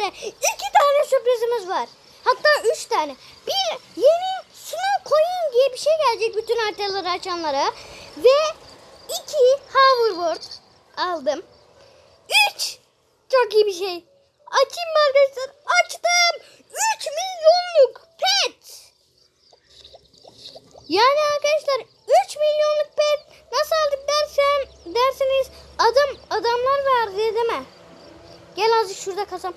işte iki tane sürprizimiz var. Hatta üç tane. Bir yeni Snow Coin diye bir şey gelecek bütün haritaları açanlara. Ve iki hoverboard aldım. Üç çok iyi bir şey. Açayım mı arkadaşlar? Açtım. 3 milyonluk pet. Yani arkadaşlar 3 milyonluk pet nasıl aldık dersen derseniz adam adamlar verdi değil mi? Gel azıcık şurada kasam.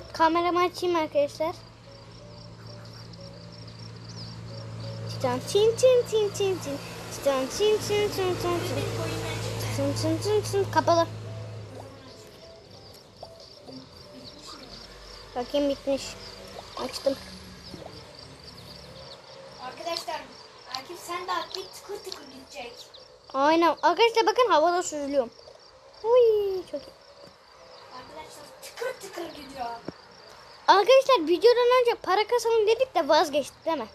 Evet, kameramı açayım arkadaşlar. Çin çin çin çin çin çin. Çin çin çin çin çin çin. Çın çın çın çın kapalı. Bakayım bitmiş. Açtım. Arkadaşlar Akif sen de atlayıp tıkır tıkır gidecek. Aynen. Arkadaşlar bakın havada süzülüyorum. Uy çok iyi. Arkadaşlar tıkır tıkır gidiyor. Arkadaşlar videodan önce para kasalım dedik de vazgeçtik değil mi?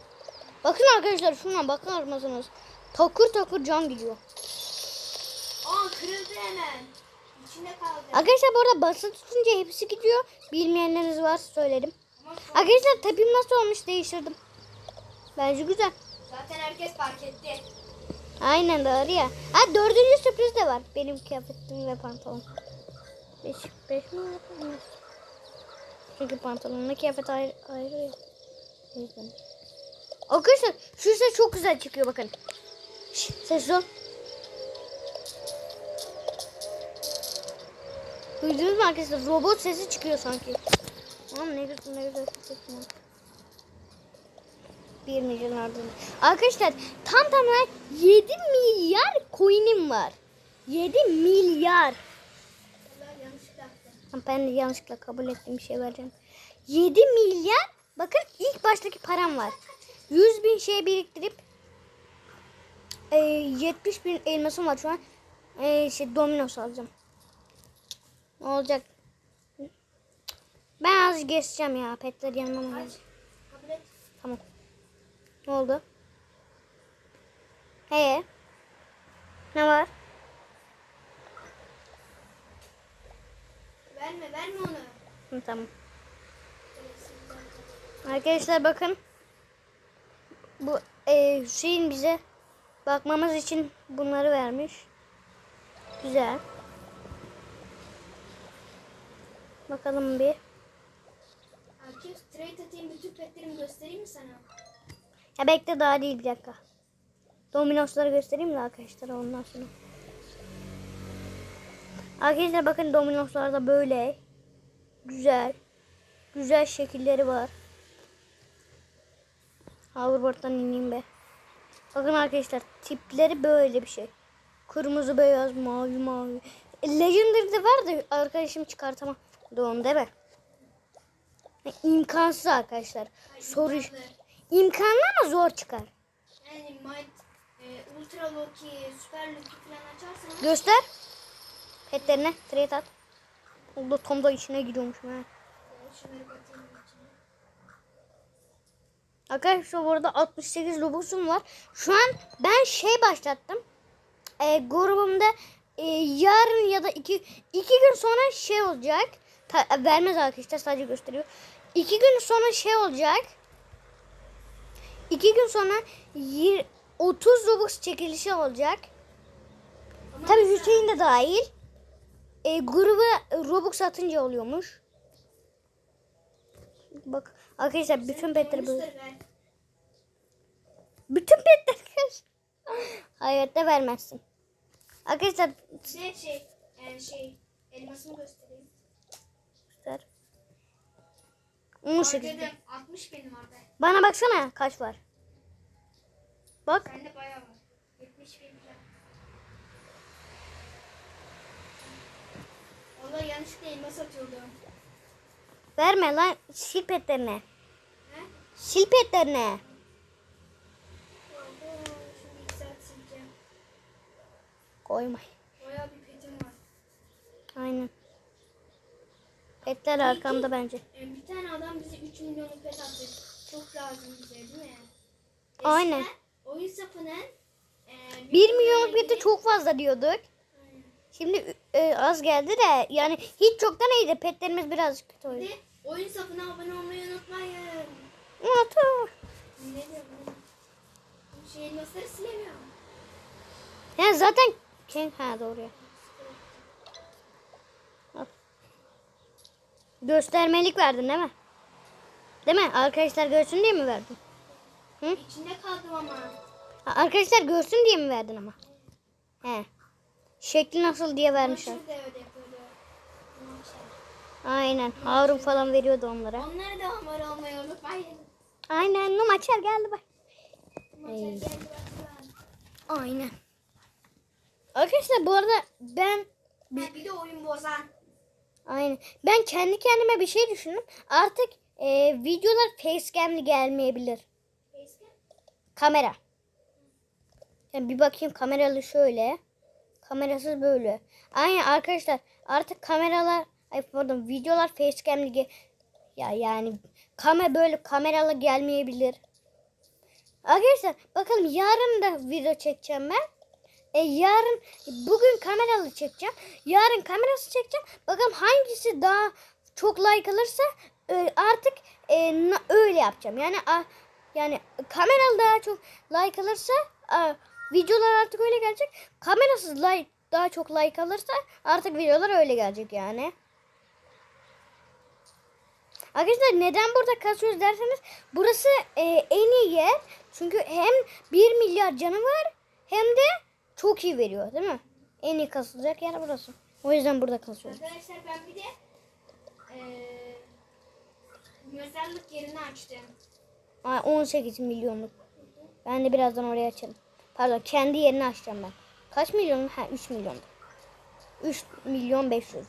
Bakın arkadaşlar şuna bakar mısınız? Takır takır can gidiyor. Aa kırıldı hemen. İçinde kaldı. Arkadaşlar bu arada basılı tutunca hepsi gidiyor. Bilmeyenleriniz var söyledim. Ama son- Arkadaşlar tapim nasıl olmuş değiştirdim. Bence güzel. zaten herkes fark etti. Aynen doğru ya. Ha dördüncü sürpriz de var. Benim kıyafetim ve pantolon. Beş, beş mi yapalım? Çünkü pantolonla kıyafet ayrı, ayrı. O. Arkadaşlar şu ses çok güzel çıkıyor bakın. Şş, ses ol. Duydunuz mu arkadaşlar? Robot sesi çıkıyor sanki. Aman ne güzel ne güzel ses çıkıyor. 1 milyon ardından. Arkadaşlar tam tamına 7 milyar coin'im var. 7 milyar. Allah yanlışlıkla attı. Ama Ben de yanlışlıkla kabul ettiğim bir şey vereceğim. 7 milyar. Bakın ilk baştaki param var. 100 bin şey biriktirip e, 70 bin elmasım var şu an. E, şey Domino's alacağım. Ne olacak? Ben az geçeceğim ya. Petler? Kabul et. Tamam. Ne oldu? He. Ne var? Verme verme onu. Hı, tamam. Arkadaşlar bakın. Bu e, Hüseyin bize bakmamız için bunları vermiş. Güzel. Bakalım bir. Akif straight atayım bütün petlerimi göstereyim mi sana? Ya bekle daha değil bir dakika. Domino'sları göstereyim de arkadaşlar ondan sonra. Arkadaşlar bakın Domino'slar da böyle. Güzel. Güzel şekilleri var. Hoverboard'dan ineyim be. Bakın arkadaşlar tipleri böyle bir şey. Kırmızı, beyaz, mavi, mavi. Legendary'de var da arkadaşım çıkartamam. Doğum değil mi? İmkansız arkadaşlar. Soru imkanlı. İmkanlı ama zor çıkar. Yani Might, e, Ultra Loki, Super Loki falan açarsanız Göster. Petlerine trade at. Oldu tam da içine e, batırayım içine. Arkadaşlar bu arada 68 Robux'um var. Şu an ben şey başlattım. E, grubumda e, yarın ya da iki, iki gün sonra şey olacak. Ta- vermez arkadaşlar sadece gösteriyor. İki gün sonra şey olacak. İki gün sonra yir- 30 Robux çekilişi olacak. Tabii Hüseyin de dahil. E, gruba Robux atınca oluyormuş. Bak arkadaşlar bütün petleri böyle. Bütün petleri Hayatta vermezsin. Arkadaşlar Şey şey, şey elmasını göstereyim. göster. 18. Harcadım. 60 benim orada. Bana baksana kaç var. Bak. Bende bayağı var. 70 bin Vallahi yanlışlıkla elmas atıyordum. Verme lan sil petlerine. He? Sil petlerine. Oho, Şimdi iki saat sileceğim. Koymay. Bayağı bir petim var. Aynen. Petler arkamda bence. E, bir tane adam bize 3 milyonluk pet attı. Çok lazım bize değil mi? Aynen. Eskiden oyun sapının e, 1 milyonluk peti çok fazla diyorduk. Aynen. Şimdi e, az geldi de yani hiç çoktan iyiydi. Petlerimiz birazcık kötü. Ve oyun safına abone olmayı unutmayın. Unutma. Ne diyorum şeyin nasıl silemiyorum. Ya zaten Ken ha doğru ya. Göstermelik verdin değil mi? Değil mi? Arkadaşlar görsün diye mi verdin? Hı? İçinde kaldım ama. Arkadaşlar görsün diye mi verdin ama? He. Şekli nasıl diye vermişler. Aynen. Harun falan veriyordu onlara. Onlara da abone olmayı unutmayın. Aynen. Geldi bak. Maça geldi bakın. Aynen. Arkadaşlar bu arada ben Ha, bir de oyun bozan. aynen ben kendi kendime bir şey düşündüm. Artık e, videolar facecam'li gelmeyebilir. Facecam. Kamera. Yani bir bakayım kameralı şöyle. Kamerasız böyle. Aynen arkadaşlar artık kameralar ay pardon videolar facecam'li ya yani kamera böyle kameralı gelmeyebilir. Arkadaşlar bakalım yarın da video çekeceğim ben. E, yarın bugün kameralı çekeceğim. Yarın kamerası çekeceğim. Bakalım hangisi daha çok like alırsa e, artık e, öyle yapacağım. Yani a- yani kameralı daha çok like alırsa a, videolar artık öyle gelecek. Kamerasız like daha çok like alırsa artık videolar öyle gelecek yani. Arkadaşlar neden burada kasıyoruz derseniz burası e, en iyi yer. Çünkü hem 1 milyar canı var hem de çok iyi veriyor değil mi? En iyi kasılacak yer burası. O yüzden burada kasıyoruz. Arkadaşlar ben bir de eee mezarlık yerini açtım. Aa, 18 milyonluk. Ben de birazdan oraya açarım. Pardon kendi yerini açacağım ben. Kaç milyon? Ha 3 milyon. 3 milyon 500.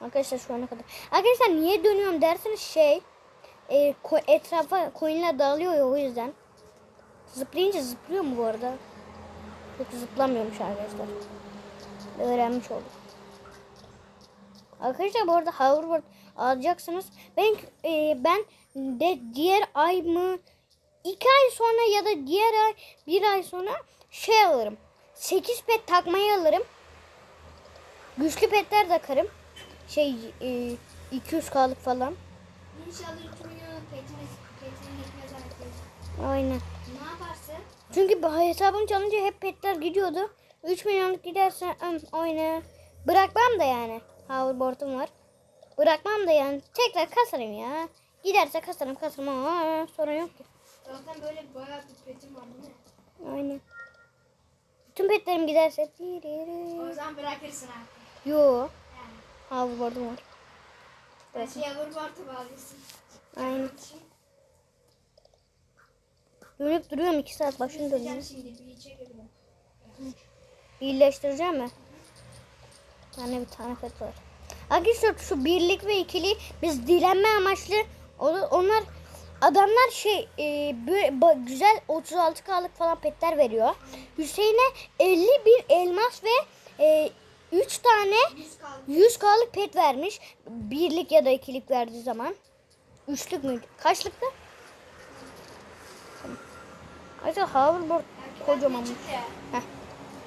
Arkadaşlar şu ana kadar. Arkadaşlar niye dönüyorum derseniz şey e, ko- etrafa coinler dağılıyor ya o yüzden. Zıplayınca zıplıyor mu bu arada? Yok zıplamıyormuş arkadaşlar. Öğrenmiş olduk. Arkadaşlar bu arada hoverboard alacaksınız. Ben e, ben de diğer ay mı iki ay sonra ya da diğer ay bir ay sonra şey alırım. 8 pet takmayı alırım. Güçlü petler takarım. Şey e, 200k'lık falan. İnşallah 3 milyon petiniz petini gitmez artık. Aynen. Ne yaparsın? Çünkü hesabım çalınca hep petler gidiyordu. 3 milyonluk giderse oyna. Bırakmam da yani. Hoverboard'um var. Bırakmam da yani. Tekrar kasarım ya. Giderse kasarım kasarım ama sorun yok ki. Zaten böyle bayağı bir petim var değil mi? Aynen. Tüm petlerim giderse. O zaman bırakırsın artık. Yo. Yani. Hoverboard'um var. Her şeye vur vartı bağlıyorsun. Aynen. Dönüp duruyorum 2 saat başını dönüyorum. Şimdi bir çekebilirim. İyileştireceğim mi? Tane bir tane pet var. Arkadaşlar şu birlik ve ikili biz dilenme amaçlı onlar adamlar şey e, böyle güzel 36k'lık falan petler veriyor. Hüseyin'e 51 elmas ve e, 3 tane 100 kaldı. 100k'lık pet vermiş. Birlik ya da ikilik verdiği zaman. Üçlük müydü? Kaçlıktı? Arkadaşlar hoverboard. Heh.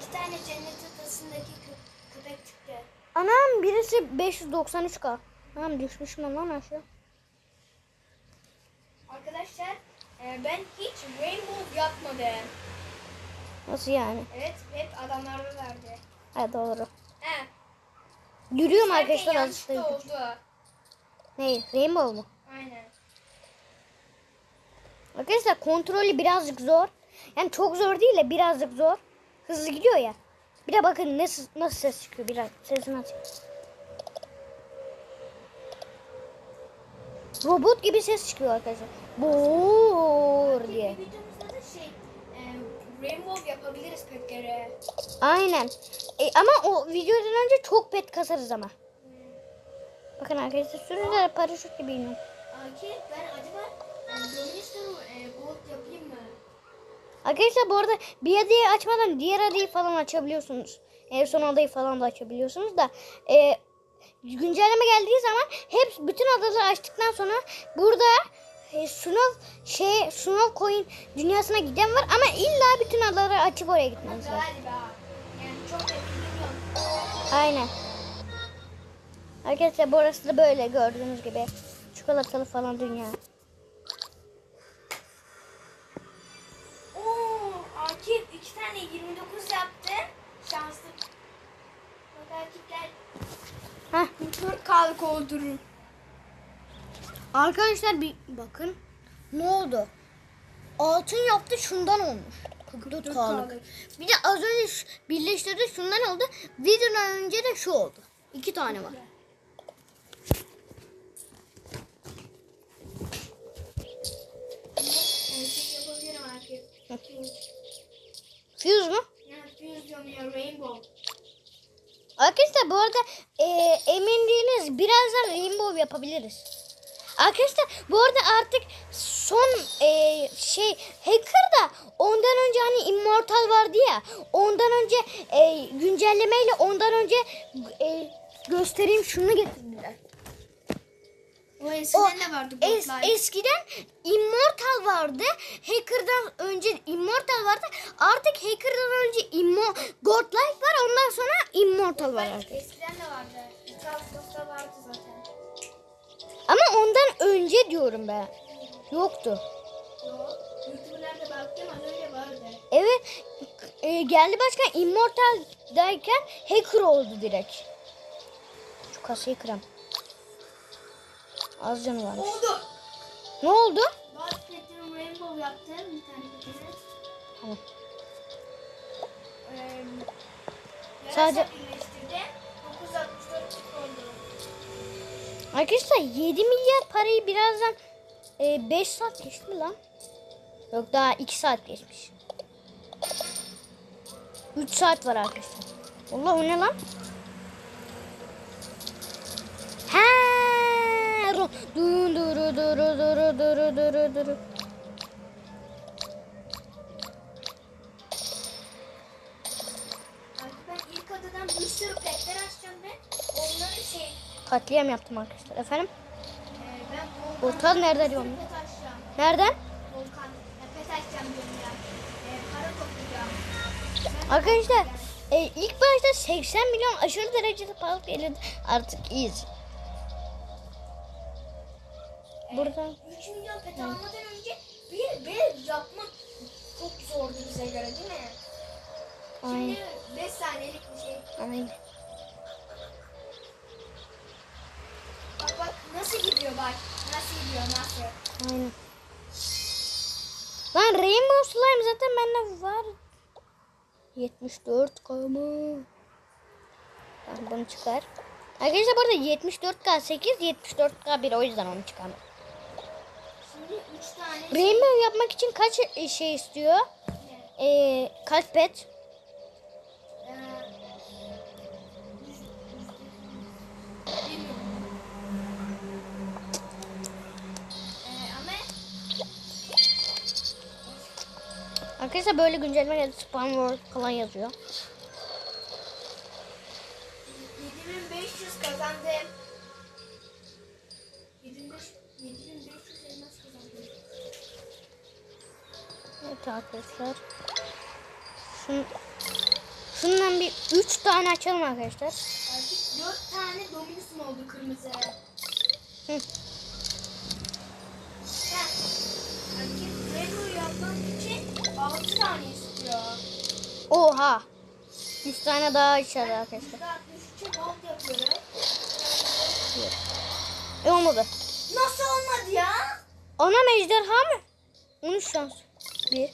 İki tane cennet adasındaki kö- köpek çıktı. Anam birisi 593k. Anam düşmüşüm lan aşağı. Arkadaşlar e, ben hiç rainbow yapmadım. Nasıl yani? Evet hep adamlarda verdi. Ha doğru. He. Yürüyorum Herkes arkadaşlar yanlışlıkla oldu. Ne? Rainbow mu? Aynen. Arkadaşlar kontrolü birazcık zor. Yani çok zor değil de birazcık zor. Hızlı gidiyor ya. Bir de bakın nasıl, nasıl ses çıkıyor. Biraz sesini açayım. Robot gibi ses çıkıyor arkadaşlar. Boor diye. Rainbow yapabiliriz. Aynen. E, ama o videodan önce çok pet kasarız ama. Bakın arkadaşlar sürücüler paraşüt gibi iniyor. Arkadaşlar bu arada bir adayı açmadan diğer adayı falan açabiliyorsunuz. En son adayı falan da açabiliyorsunuz da e, güncelleme geldiği zaman hep bütün adaları açtıktan sonra burada e, Sunav şey Sunav Coin dünyasına giden var ama illa bütün adaları açıp oraya gitmeniz lazım. Yok. Aynen. Arkadaşlar burası da böyle gördüğünüz gibi. Çikolatalı falan dünya. 40K'lık oldurur. Arkadaşlar bir bakın. Ne oldu? Altın yaptı şundan olmuş. 44 44 K'lık. Bir de az önce birleştirdi şundan oldu. Videodan önce de şu oldu. İki tane var. Fuse mu? Ya fuse diyorum ya rainbow. Arkadaşlar bu arada e, emin değiliz. Birazdan rainbow yapabiliriz. Arkadaşlar bu arada artık son e, şey hacker da ondan önce hani immortal vardı ya ondan önce e, güncellemeyle ondan önce e, göstereyim şunu getirdiler. O eskiden de vardı Es, eskiden immortal vardı. Hacker'dan önce immortal vardı. Artık hacker'dan önce immo godlike var. Ondan sonra immortal var artık. Eskiden de vardı. 2 Ağustos'ta vardı zaten. Ama ondan önce diyorum ben. Yoktu. Yok. YouTube'larda baktım az önce vardı. Evet. e, geldi başkan immortal derken hacker oldu direkt. Şu kasayı kıram. Az canı varmış. Oldu. Ne oldu? Basket'in rainbow yaptım bir tane. Tamam. Ee, Sadece- yarasa birleştirdim. 964 oldu. Arkadaşlar 7 milyar parayı birazdan 5 saat geçti mi lan? Yok daha 2 saat geçmiş. 3 saat var arkadaşlar. Allah o ne lan? Ha, duru duru duru duru duru duru duru. Şey Katliam yaptım arkadaşlar. Efendim? e, volkan, Volkan nerede. Nereden? Volkan. Açacağım diyorum ya. E, para toplayacağım. Sen- Arkadaşlar e, ilk başta 80 milyon aşırı derecede pahalı gelirdi. Artık iyiyiz. Burada 3 milyon pet almadan önce bir bir yapmak çok zordu bize göre değil mi? Aynen. Şimdi 5 saniyelik bir şey. Aynen. Bak bak nasıl gidiyor bak. Nasıl gidiyor nasıl. Aynen. Lan Rainbow Slime zaten bende var. 74 k mı? Tamam bunu çıkar. Arkadaşlar burada 74k 8 74k 1 o yüzden onu çıkardım. Şimdi 3 tane Rainbow yapmak için kaç şey istiyor? Ee, kaç pet? e. E, Arkadaşlar böyle güncelleme geldi. Spam World falan yazıyor. Evet arkadaşlar. Şun, şundan bir 3 tane açalım arkadaşlar. Artık 4 tane Dominus'um oldu kırmızı. Hı. Heh. Artık Rainbow yapmak için 6 tane istiyor. Oha. 100 tane daha açalım arkadaşlar. %63'e gold yapıyorum. E olmadı. Nasıl olmadı ya? Ana ejderha mı? 13 şans. Bir.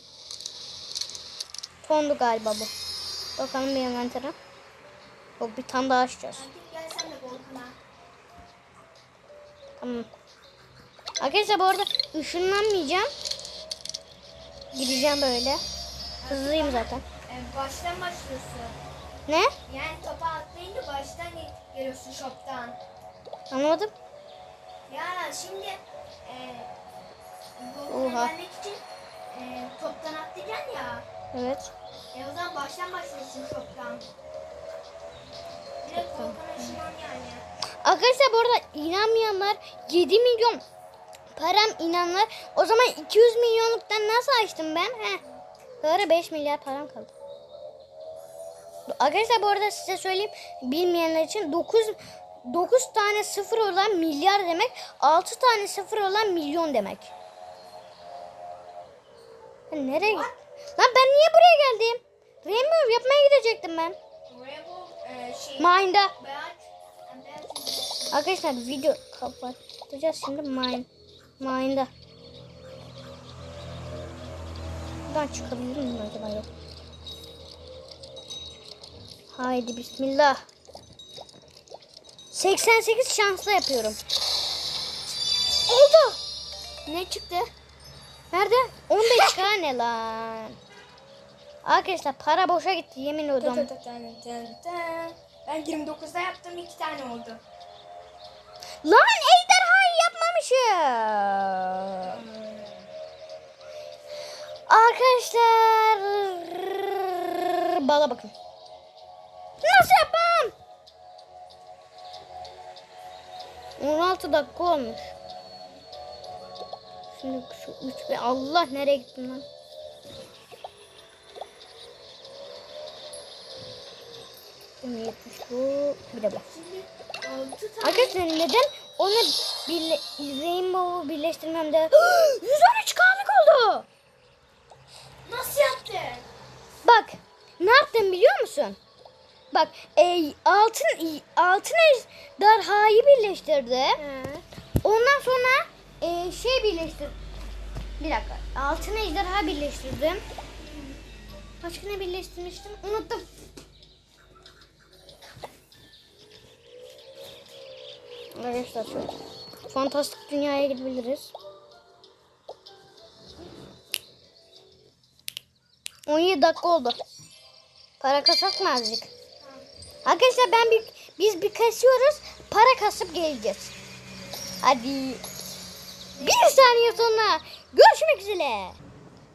Tondu galiba bu. Bakalım bir envantere. Yok bir tane daha açacağız. Tamam. Arkadaşlar bu arada ışınlanmayacağım. Gideceğim böyle. Hızlıyım zaten. Ee, baştan başlıyorsun. Ne? Yani topa atlayınca baştan geliyorsun shop'tan. Anlamadım. Ya şimdi e, Oha. Volkan'a gelmek için e, toptan atlayacaksın ya. Evet. E o zaman baştan başlıyorsun shop'tan. Direkt ışınlan yani. Arkadaşlar bu arada inanmayanlar 7 milyon param inanlar. O zaman 200 milyonluktan nasıl açtım ben? He. Sonra 5 milyar param kaldı. Arkadaşlar bu arada size söyleyeyim bilmeyenler için 9 9 tane sıfır olan milyar demek. 6 tane sıfır olan milyon demek. Ben nereye Lan ben niye buraya geldim? Rainbow yapmaya gidecektim ben. Mine'da. Arkadaşlar video kapatacağız şimdi mine. Mine'da. Buradan çıkabilir miyim acaba yok. Haydi bismillah. 88 şansla yapıyorum. Oldu. Ne çıktı? Nerede? 15 tane lan. Arkadaşlar para boşa gitti yemin ediyorum. Ben 29'da yaptım 2 tane oldu. Lan ejderhayı yapmamışım. Arkadaşlar bala bakın. Nasıl yapmam? 16 dakika olmuş. Şimdi şu 3 ve Allah nereye gittim lan? Şimdi 70 bu. Bir de bu. Şimdi 6 tane. Arkadaşlar neden onu birle, Rainbow'u birleştirmemde 113 kanlık oldu. Nasıl yaptın? Bak ne yaptım biliyor musun? Bak e, altın altın ejderhayı birleştirdi. Ondan sonra e, şey birleştir. Bir dakika. Altın ejderha birleştirdim. Başka ne birleştirmiştim? Unuttum. Arkadaşlar şöyle. Fantastik dünyaya gidebiliriz. 17 dakika oldu. Para kasak mı azıcık? Arkadaşlar ben bir, biz bir kasıyoruz. Para kasıp geleceğiz. Hadi. Bir saniye sonra görüşmek üzere.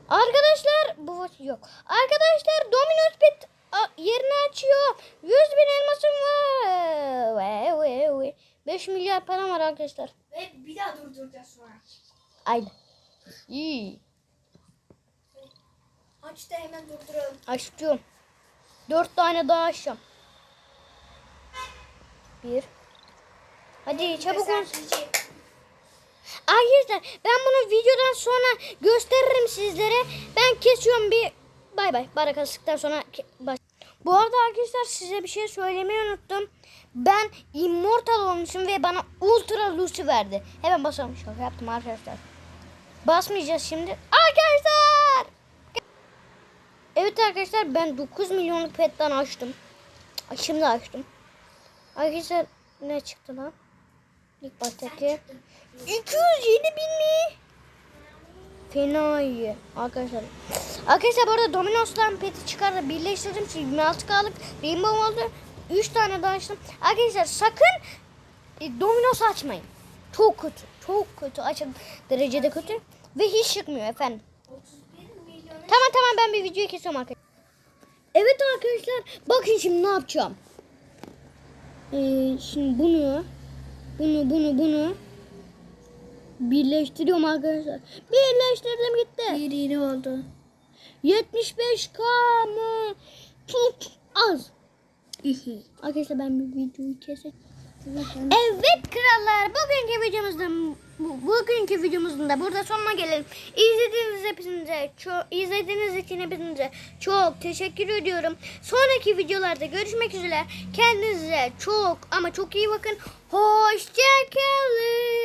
Arkadaşlar bu yok. Arkadaşlar Domino's Pet yerini açıyor. 100 bin elmasım var. Ve, ve, ve. 5 milyar param var arkadaşlar. Ve bir daha durduracağız sonra. Haydi. İyi. Aç da hemen durduralım. Açıyorum. 4 tane daha açacağım. Bir. Hadi çabuk ol. Arkadaşlar ben bunu videodan sonra gösteririm sizlere. Ben kesiyorum bir bay bay. Barakasıktan sonra baş. Bu arada arkadaşlar size bir şey söylemeyi unuttum. Ben immortal olmuşum ve bana ultra lucy verdi. Hemen basalım. Şaka yaptım arkadaşlar. Basmayacağız şimdi. Arkadaşlar. Evet arkadaşlar ben 9 milyonluk petten açtım. Şimdi açtım. Arkadaşlar ne çıktı lan? İlk baştaki 207 bin mi? Fena iyi arkadaşlar. Arkadaşlar bu arada Domino's'tan peti çıkardı. Birleştirdim. Şimdi 26K'lık Rainbow oldu. 3 tane daha açtım. Arkadaşlar sakın e, Domino's açmayın. Çok kötü. Çok kötü. Açın derecede kötü. Ve hiç çıkmıyor efendim. 31 milyon. Tamam tamam ben bir videoyu kesiyorum arkadaşlar. Evet arkadaşlar bakın şimdi ne yapacağım. Ee, şimdi bunu bunu bunu bunu birleştiriyorum arkadaşlar. Birleştirdim gitti. Bir yeni oldu. 75k mı? Çok az. arkadaşlar ben bir videoyu keseceğim. Evet krallar bugünkü videomuzda bu- bugünkü videomuzun da burada sonuna gelelim. İzlediğiniz hepinize çok izlediğiniz için hepinize çok teşekkür ediyorum. Sonraki videolarda görüşmek üzere. Kendinize çok ama çok iyi bakın. Hoşçakalın.